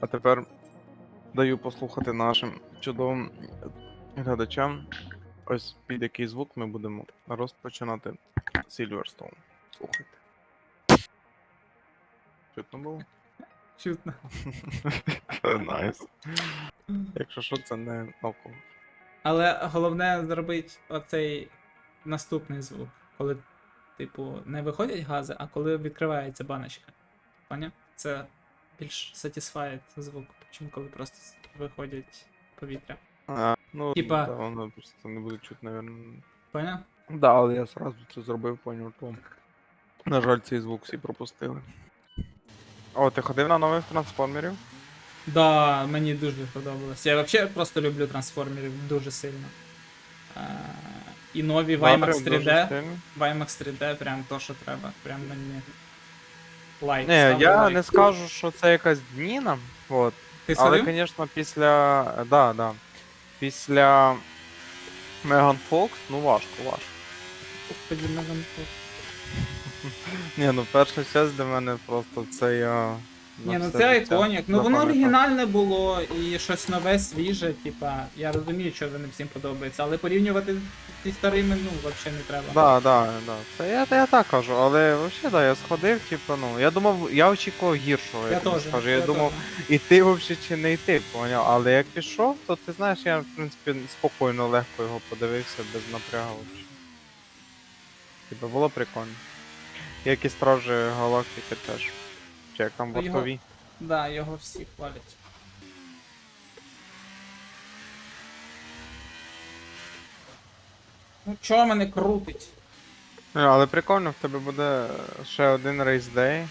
А тепер даю послухати нашим чудовим глядачам. Ось під який звук ми будемо розпочинати Silverstone. Слухайте. Чутно було? Чутно. Найс. Якщо що, це не навколо. Але головне зробити оцей наступний звук, коли, типу, не виходять гази, а коли відкривається баночка. Поняв? Це більш satisfied звук, чим коли просто виходять повітря. А, ну, Типа- да, воно просто не буде чути, наверное. Поняв? Да, але я сразу це зробив, поняв, то. На жаль, цей звук всі пропустили. О, ти ходив на нових трансформерів? Да, мені дуже подобалось. Я взагалі просто люблю трансформерів дуже сильно. Е, і нові VIMAX 3D. сильно. VIMAX 3D прям то, що треба. Прям мені. Лайк. Ні, ставлю я лайк. не скажу, що це якась дніна. От. Ти Але, сходив? звісно, після. Да, да. Після Меган Фокс, ну важко, важко. Господи, Меган Фокс. Ні, ну перша часть для мене просто це я. Ні, ну це іконік. Ну воно оригінальне було і щось нове, свіже, типа, я розумію, що не всім подобається, але порівнювати зі старими, ну, взагалі не треба. Да, да, да. Це я, я так кажу, але взагалі, да, я сходив, типу, ну, я думав, я очікував гіршого, я я тобі теж. скажу. Я, думав, іти взагалі чи не йти, поняв. Але як пішов, то ти знаєш, я, в принципі, спокійно, легко його подивився, без напрягу взагалі. Типу, було прикольно. Як і стражі галактики теж. Чи як там Ну, його- Да, його всі хвалять. Ну чого мене крутить? Ну, але прикольно, в тебе буде ще один рейсдей.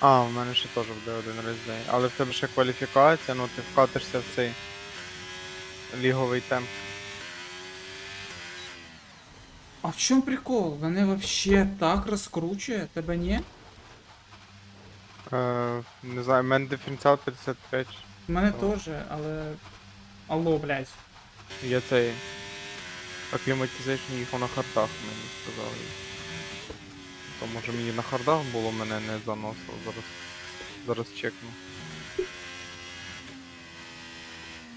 А, в мене ще теж буде один рейсдей. Але в тебе ще кваліфікація, ну ти вкатишся в цей ліговий темп. А в чому прикол? Мене вообще так розкручує, тебе ні? Е, не знаю, в мене диференціал 55. У мене О. теж, але. Алло, блядь. Є цей. Acclimatization їх на хардах мені сказали. То може мені на хардах було, мене не заносило, зараз. Зараз чекну.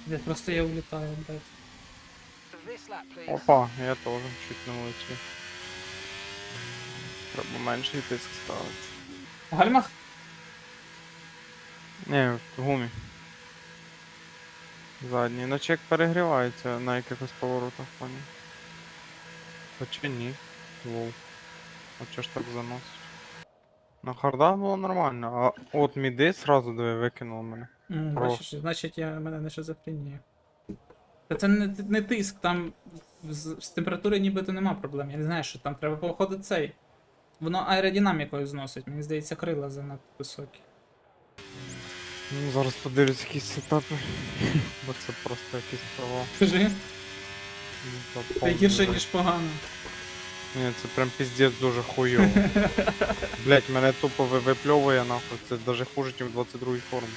Я просто я улітаю, блядь. Опа, я теж чуть не влетів. Треба менший тиск ставити. В гальмах? Ні, в гумі. Задній. Ну чек перегрівається на якихось поворотах, поняв. Хоча ні. Лоу. А чого ж так заносить? На хардах було нормально, а от міди сразу диви викинуло мене. Просто. Бачиш, значить я мене не шизофренія. Та це не, не тиск, там з, з температури нібито нема проблем. Я не знаю, що там треба походу цей. Воно аеродинамікою зносить, мені здається, крила занадто високі. Ну, зараз подивлюсь якісь сетапи. Бо це просто якийсь провал. Скажи, Ну, та це повний гірше, жах. ніж погано. Ні, це прям піздець дуже хуйово. Блять, мене тупо ви- випльовує нахуй, це даже хуже, ніж в 22 формі.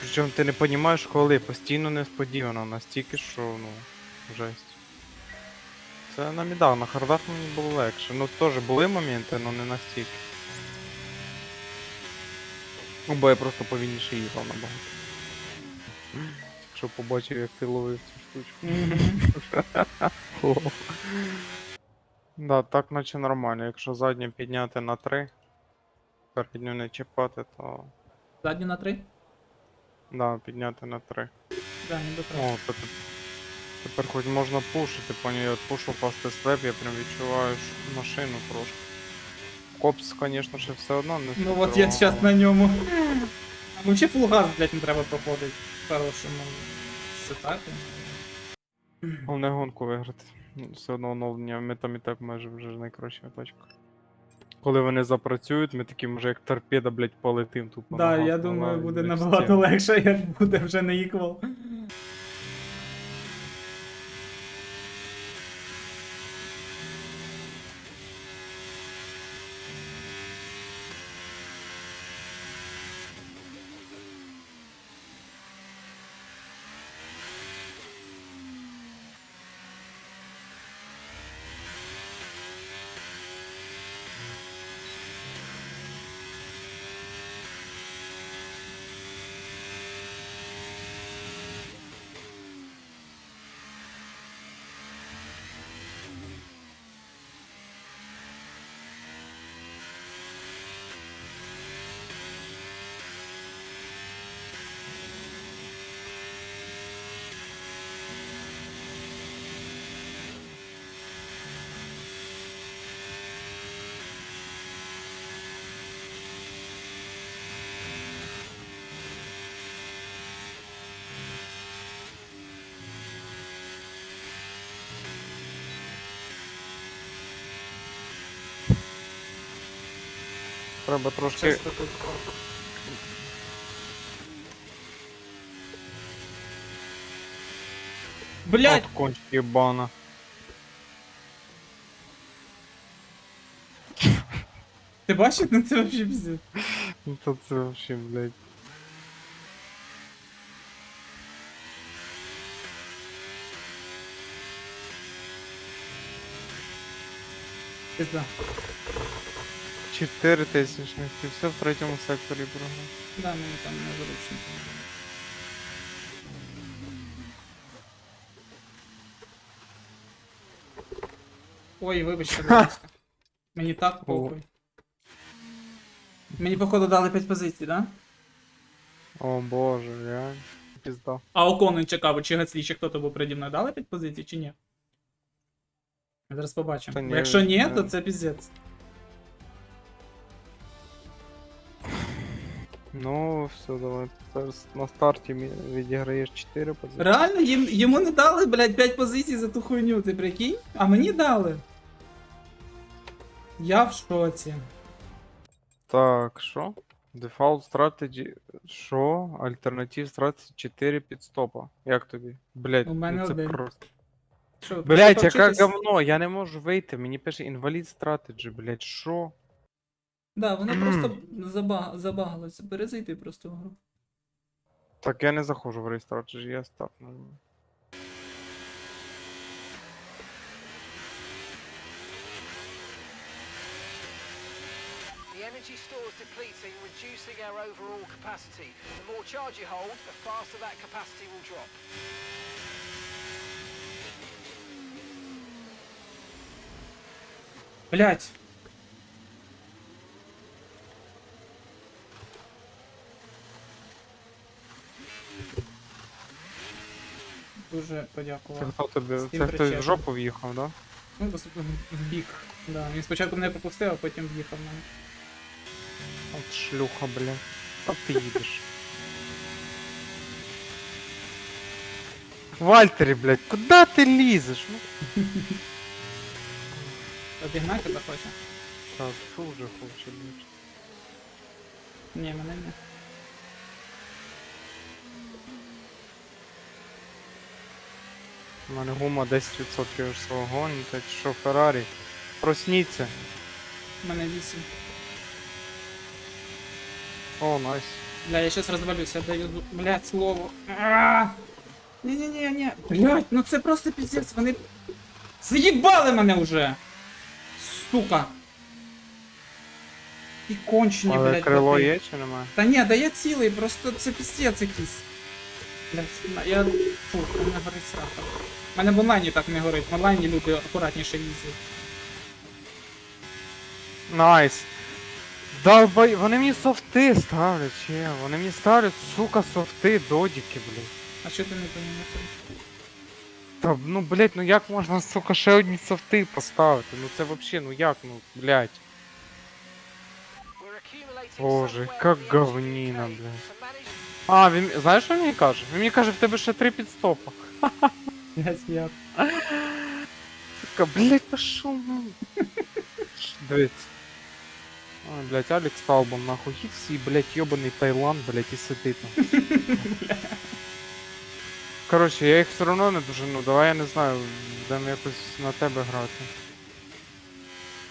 Причому ти не розумієш коли, постійно несподівано, настільки, що ну, жесть. Це на мідах, на хардах мені було легше. Ну теж були моменти, але не настільки. Ну, бо я просто повільніше їхав набагато. Якщо побачив, як ти ловив цю штучку. Да, так наче нормально. Якщо задню підняти на 3, передню не чіпати, то. Задню на три? Да, підняти на 3. Да, не до треба. О, то теп- тепер хоч можна пушити, поняв, я от пушу fast slap, я прям відчуваю машину трошки. Копс, звісно, ще все одно не Ну от я але- на ньому. А вообще фул газ, блядь, не треба проходити. В хорошому сетапі. Головне гонку виграти. Все одно оновлення, ми там і так майже вже найкраща точка. Коли вони запрацюють, ми такі може як торпеда, блядь, полетим тупо. Да, газ я думаю, буде блядь, в набагато легше, як буде вже не іквал. Треба трошки. Блять! От кончик єбана. Ти бачиш, ну це вообще пиздец. Ну то це вообще, блядь. Пизда. 4 тисячних, ти все в третьому секторі програв. Да, мені там незручно. Ой, вибачте, будь ласка. Мені так похуй. Мені походу дали 5 позицій, да? О боже, реально. Пізда. А Оконен чекав, чи Гацлі, чи хто то був переді мною дали 5 позицій, чи ні? Зараз побачимо. Та ні, Бо Якщо ні, не- то це піздець. Ну, все, давай. Тепер на старті мі- відіграєш 4 позиції. Реально, їм, йому не дали, блядь, 5 позицій за ту хуйню, ти прикинь? А мені дали. Я в шоці. Так, що? Default strategy. Що? Альтернатив strategy 4 підстопа. Як тобі? Блять, У мене ну це один. просто. Що, Блять, яке вчитись? говно, я не можу вийти, мені пише інвалід strategy, блять, що? Да, воно Мгм. просто забаг... забагалося. Перезайти просто в гру. Так я не заходжу в реєстратор, я став на. The energy stores depleting, reducing our overall capacity. The more charge you hold, the faster that capacity will drop. Блять. Дуже Це хто тобі? Це хтось в жопу в'їхав, да? Ну, пос- в бік. Да. Він спочатку мене пропустив, а потім в'їхав на мене. От шлюха, бля. Та ти їдеш. Вальтері, блядь, куди ти лізеш? Ну, Обігнати тебе хоче? так, фу вже хоче, блядь. Ні, мене не. У мене гума 10% аж свого гоню, так що Феррарі. Просніться. Мене 8. О, найс. Бля, я сейчас развалюсь, я даю, блядь, слово. Не-не-не-не. Блядь, ну це просто пиздец, вони заїбали мене вже. Сука. І кончені, Але блядь, крило боти. є чи немає? Та ні, да я цілий, просто це пиздец якийсь. Блядь, я... Фу, у мене горить срака. У мене в онлайні так не горить, в онлайні люди акуратніше їздять. Найс. Долбай, вони мені софти ставлять, чи вони мені ставлять, сука, софти, додіки, блядь. А що ти не понімаєш? Та, ну, блядь, ну як можна, сука, ще одні софти поставити? Ну це вообще, ну як, ну, блядь. Accumulating Боже, software как in the energy говнина, бля. А, він, знаєш, що він мені каже? Він мені каже, в тебе ще три підстопа. Я... Сука, блядь, пошов, ну. Дивіться. Ой, блядь, Алекс Албом, нахуй, їдь всі, блядь, йобаний Таїланд, блядь, і сиди там. Коротше, я їх все одно не дуже, ну, давай я не знаю, будемо якось на тебе грати.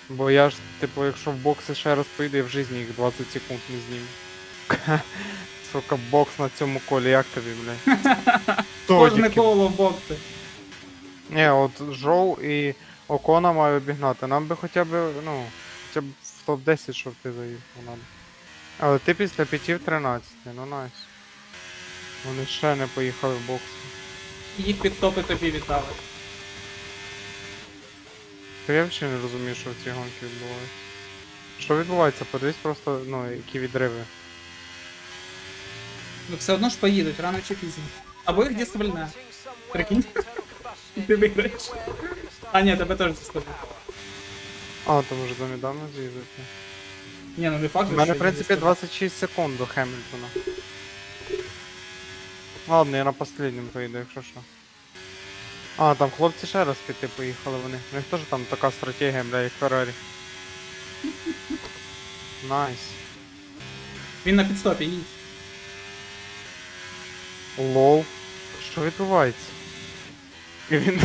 Бо я ж, типу, якщо в бокси ще раз поїду, я в житті їх 20 секунд не зніму. Сука, бокс на цьому колі, як тобі, блядь? Кожне коло в бокси. Ні, от Жоу і Окона маю обігнати. Нам би хоча б, ну, хоча б в топ-10, щоб ти заїхав нам. Але ти після 5 в 13, ну найс. Вони ще не поїхали в бокс. Їх підтопи тобі вітали. Та я взагалі не розумію, що в цій гонці відбувається. Що відбувається? Подивись просто, ну, які відриви. Ну все одно ж поїдуть, рано чи пізно. Або їх monitoring somewhere Прикинь. Ти виграєш. А ні, тебе теж дисквальне. А, то може за медами з'їздити. Ні, ну не факт, У що в принципі, дисквальне. 26 секунд до Хемільтона. Ладно, я на последнім поїду, якщо що. А, там хлопці ще раз піти поїхали вони. У них теж там така стратегія, бля, як Феррарі. Найс. Він на підстопі їдь. Лол. Що відбувається? І він,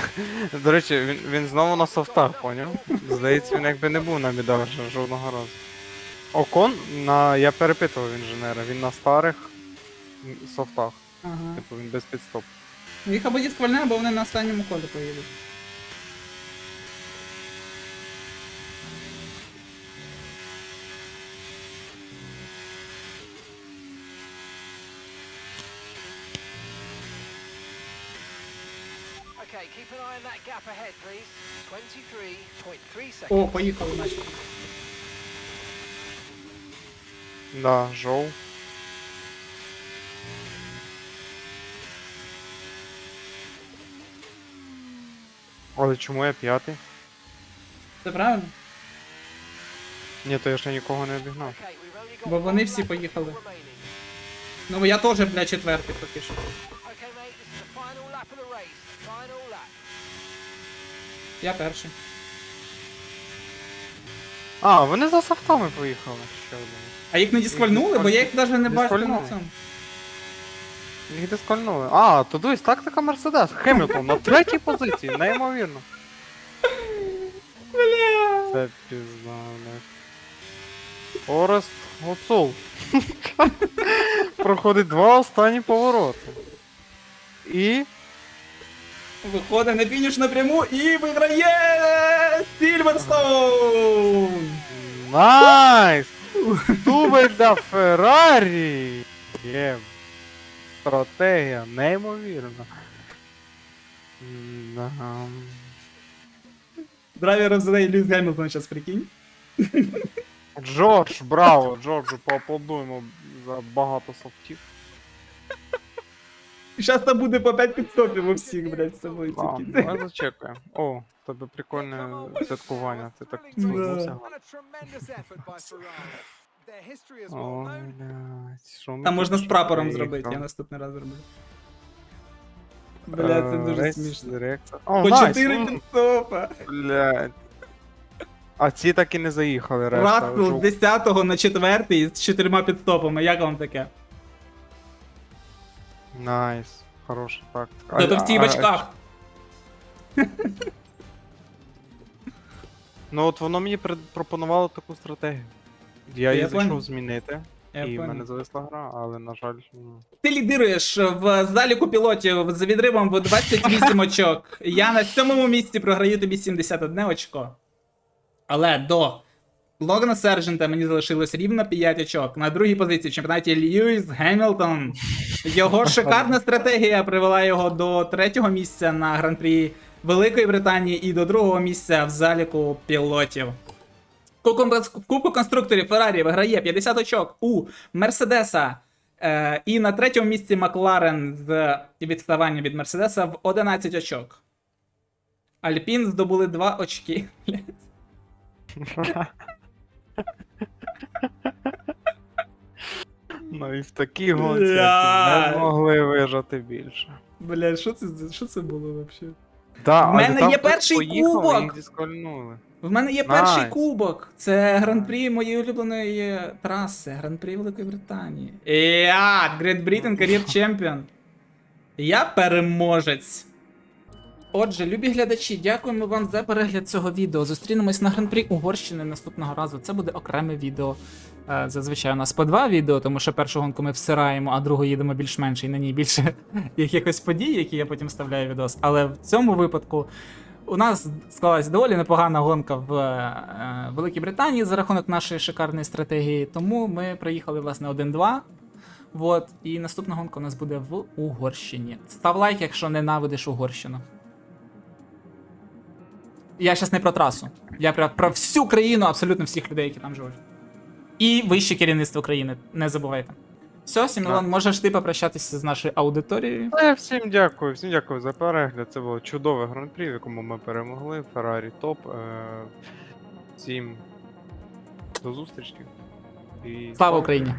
до речі, він, він знову на софтах, поняв? Здається, він якби не був на мідах жодного разу. Окон на. Я перепитував інженера, він на старих софтах. Ага. Типу він без підстоп. Їх або дісквальне, або вони на останньому колі поїдуть. О, поїхали наші. Да, жов. Але чому я п'ятий? Це правильно? Ні, то я ще нікого не обігнав. Бо вони всі поїхали. Ну, я теж, бля, четвертий поки що. Я перший. А, вони за софтами поїхали. Ще один. А їх не дисквальнули, бо я їх навіть не бачив на Дисквальнули. цьому. Їх дискольнули. А, то дивись, тактика Мерседес. Хемілтон на третій позиції, неймовірно. Бля. Це пізна, блядь. Орест Гуцул. Проходить два останні повороти. І. Виходить на фініш напряму і виграє Сільверстоун! Найс! Дубль для Феррарі! Є. Стратегія, неймовірна. Да. Драйвер of the Day Льюіс Гемілтон зараз прикинь. Джордж, браво! Джорджу поаплодуємо за багато софтів. Зараз там буде по 5 підстопів у всіх, блядь, з собою. А, тільки. давай зачекаємо. О, в тебе прикольне святкування, ти так О, блядь, що ми Там можна з прапором зробити, я наступний раз зроблю. Бля, це Е, дуже смішно. О, По найс, 4 м, підстопа. Блядь. А ці так і не заїхали, решта. Рассел з жовт. 10 на 4 з чотирма підстопами. Як вам таке? Найс. Хороша тактика. Зато А- в бачках. Ну от воно мені пропонувало таку стратегію. Я її зайшов змінити, і в мене зависла гра, але на жаль. ну, Ти лідируєш в заліку пілотів з відривом в 28 очок. Я на сьомому місці програю тобі 71 очко. Але до Логана Сержента мені залишилось рівно 5 очок. На другій позиції в чемпіонаті Льюіс Гемілтон. Його шикарна стратегія привела його до третього місця на гран-прі Великої Британії і до другого місця в заліку пілотів. Кубку, Кубку конструкторів Феррарі виграє 50 очок у Мерседеса. Е, і на третьому місці Макларен з відставанням від Мерседеса в 11 очок. Альпін здобули 2 очки. Ну і в такій гонці не змогли вижати більше. Бля, що це, що це було взагалі? Да, В але мене там є хтось перший поїхав, і кубок! їх дискольнули. В мене є перший Найс. кубок. Це гран-прі моєї улюбленої траси, гран-прі Великої Британії. Я, Great Britain Career Champion. Я переможець. Отже, любі глядачі, дякуємо вам за перегляд цього відео. Зустрінемось на гран-прі Угорщини наступного разу. Це буде окреме відео. Е, Зазвичай у нас по два відео, тому що першу гонку ми всираємо, а другу їдемо більш-менш і на ній більше якихось подій, які я потім вставляю в відос. Але в цьому випадку у нас склалась доволі непогана гонка в е, Великій Британії за рахунок нашої шикарної стратегії. Тому ми приїхали власне 1-2. Вот, і наступна гонка у нас буде в Угорщині. Став лайк, якщо ненавидиш Угорщину. Я зараз не про трасу. Я про, про всю країну, абсолютно всіх людей, які там живуть. І вище керівництво країни, не забувайте. Все, Сімілан, можеш ти попрощатися з нашою аудиторією. Та всім дякую, всім дякую за перегляд. Це було чудове гран-прі, в якому ми перемогли. Феррарі топ. Е, всім до зустрічі. І Слава Україні!